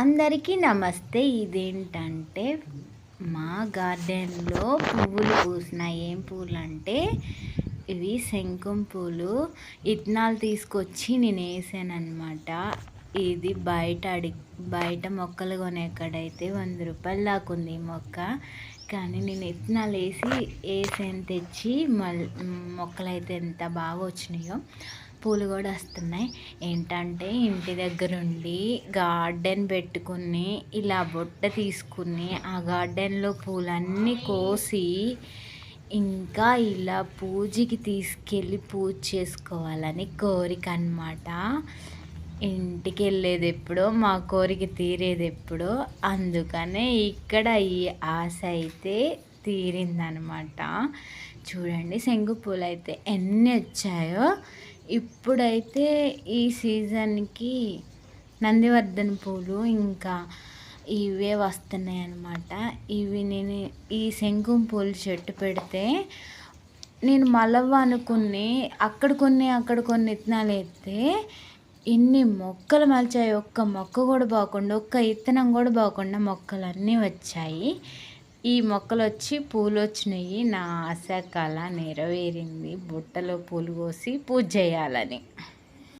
అందరికీ నమస్తే. ఇదేంటంటే మా గార్డెన్లో పువ్వులు పూసినాయి. ఏం పూలు అంటే ఇవి శంకుం పూలు. ఇత్తనాలు తీసుకొచ్చి నేను వేసాను ఇది బయట అడి బయట మొక్కలు కొనేక్కడైతే వంద రూపాయలు దాకా ఉంది ఈ మొక్క. కానీ నేను ఇత్తనాలు వేసి వేసాను తెచ్చి మొక్కలైతే ఎంత బాగా వచ్చినాయో పూలు కూడా వస్తున్నాయి. ఏంటంటే ఇంటి దగ్గరుండి గార్డెన్ పెట్టుకుని ఇలా బొట్ట తీసుకుని ఆ గార్డెన్లో పూలన్నీ కోసి ఇంకా ఇలా పూజకి తీసుకెళ్ళి పూజ చేసుకోవాలని కోరిక అనమాట ఇంటికి వెళ్ళేది ఎప్పుడో మా కోరిక తీరేది ఎప్పుడో అందుకనే ఇక్కడ ఈ ఆశ అయితే తీరిందనమాట చూడండి శంగు పూలు అయితే ఎన్ని వచ్చాయో. ఇప్పుడైతే ఈ సీజన్కి నందివర్ధన పూలు ఇంకా ఇవే వస్తున్నాయి అన్నమాట ఇవి నేను ఈ శంకుం పూలు చెట్టు పెడితే నేను మలవ్వ అనుకుని అక్కడ కొన్ని అక్కడ కొన్ని ఇత్తనాలు ఎత్తే ఎన్ని మొక్కలు మలిచాయి ఒక్క మొక్క కూడా బాగుండా ఒక్క ఇత్తనం కూడా బాగుండా మొక్కలు అన్నీ వచ్చాయి. ఈ మొక్కలు వచ్చి పూలు వచ్చినాయి నా ఆశ కళ నెరవేరింది. బుట్టలో పూలు కోసి పూజ చేయాలని.